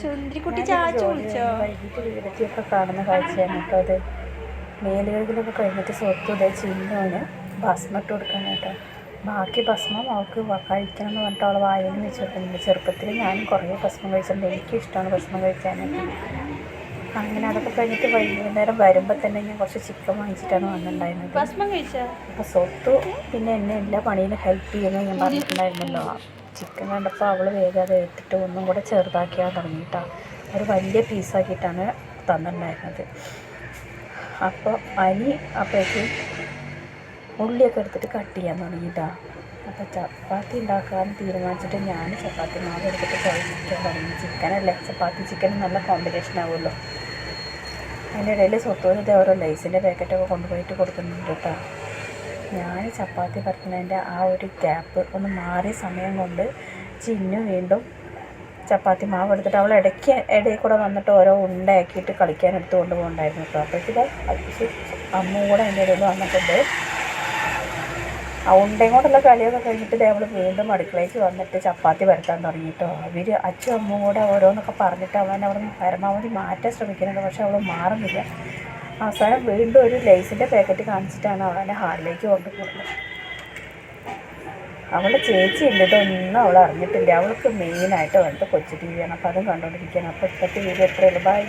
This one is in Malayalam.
സുന്ദരിക്കുട്ടി ഞാനൊരു ചാച്ചു വിളിച്ചോ? വൈകിട്ട് വീടെത്തിയപ്പോൾ കാണുന്ന കാഴ്ചയാണ് കേട്ടോ അത്. മേലുകഴുകലൊക്കെ കഴിഞ്ഞിട്ട് സ്വത്ത് ഇതേ ഭസ്മം ഇട്ട് കൊടുക്കാനായിട്ട് ബാക്കി ഭസ്മം അവൾക്ക് കഴിക്കണം എന്ന് പറഞ്ഞിട്ട് അവളെ വായിൽ വെച്ച് കൊടുക്കുന്നുണ്ട് ചെറുപ്പത്തിൽ ഞാനും കുറേ ഭസ്മം കഴിച്ചിട്ടുണ്ട്. എനിക്കും ഇഷ്ടമാണ് ഭസ്മം കഴിക്കാനായിട്ട്. അങ്ങനെ അതൊക്കെ കഴിഞ്ഞിട്ട് വൈകുന്നേരം വരുമ്പോൾ തന്നെ ഞാൻ കുറച്ച് ചിക്കൻ വാങ്ങിച്ചിട്ടാണ് വന്നിട്ടുണ്ടായിരുന്നത്. ഭസ്മം കഴിച്ചാ? അപ്പോൾ സ്വത്തു പിന്നെ എന്നെ എല്ലാ പണിയിലും ഹെൽപ്പ് ചെയ്യുമെന്ന് ഞാൻ പറഞ്ഞിട്ടുണ്ടായിരുന്നല്ലോ. ചിക്കൻ കണ്ടപ്പോൾ അവൾ വേഗം എടുത്തിട്ട് ഒന്നും കൂടെ ചെറുതാക്കിയാൽ തുടങ്ങിയിട്ടാണ് ഒരു വലിയ പീസാക്കിയിട്ടാണ് തന്നിട്ടുണ്ടായിരുന്നത്. അപ്പോൾ അനി അപ്പോഴേക്കും ഉള്ളിയൊക്കെ എടുത്തിട്ട് കട്ട് ചെയ്യാൻ തുടങ്ങിയിട്ടാണ് അപ്പോൾ ചപ്പാത്തി ഉണ്ടാക്കാൻ തീരുമാനിച്ചിട്ട് ഞാൻ ചപ്പാത്തി മാവ് എടുത്തിട്ട് കഴിക്കാൻ തുടങ്ങി. ചിക്കനല്ലേ ചപ്പാത്തി ചിക്കൻ നല്ല കോമ്പിനേഷൻ ആവുമല്ലോ. അതിന്റെ ഇടയിൽ സ്വത്തൂരത്തെ ഓരോ ലൈസിന്റെ പാക്കറ്റൊക്കെ കൊണ്ടുപോയിട്ട് കൊടുക്കുന്നുണ്ട് കേട്ടോ. ഞാൻ ചപ്പാത്തി പരത്തുന്നതിന്റെ ആ ഒരു ഗ്യാപ്പ് ഒന്ന് മാറിയ സമയം കൊണ്ട് ചിന്നു വീണ്ടും ചപ്പാത്തി മാവ് എടുത്തിട്ട് അവൾ ഇടയ്ക്ക് ഇടയിൽ കൂടെ വന്നിട്ട് ഓരോ ഉണ്ടയാക്കിയിട്ട് കളിക്കാൻ എടുത്തു കൊണ്ടുപോകണ്ടായിരുന്നു കേട്ടോ. അപ്പോഴത്തേക്ക് അമ്മ കൂടെ എന്റെ ഇടയിൽ വന്നിട്ടുണ്ട്. ആ ഉണ്ടയും കൊണ്ടുള്ള കളിയൊക്കെ കഴിഞ്ഞിട്ട് അവൾ വീണ്ടും അടുക്കളയ്ക്ക് വന്നിട്ട് ചപ്പാത്തി പരത്താൻ തുടങ്ങി കേട്ടോ. അവർ അച്ഛനും അമ്മ കൂടെ ഓരോന്നൊക്കെ പറഞ്ഞിട്ട് അവൻ അവിടെ പരമാവധി മാറ്റാൻ ശ്രമിക്കുന്നുണ്ട്. പക്ഷെ അവൾ മാറുന്നില്ല. അവസാനം വീണ്ടും ഒരു ലേസിന്റെ പാക്കറ്റ് കാണിച്ചിട്ടാണ് അവളെ ഹാളിലേക്ക് കൊണ്ടുപോകുന്നത്. അവളുടെ ചേച്ചി ഇതൊന്നും അവൾ അറിഞ്ഞിട്ടില്ല. അവൾക്ക് മെയിനായിട്ട് വേണ്ടത് കൊച്ചു ടി വിയാണ് അപ്പോൾ അതും കണ്ടുകൊണ്ടിരിക്കുകയാണ് അപ്പോൾ ഇപ്പോഴത്തെ വീഡിയോ എത്രയുള്ളൂ ബൈ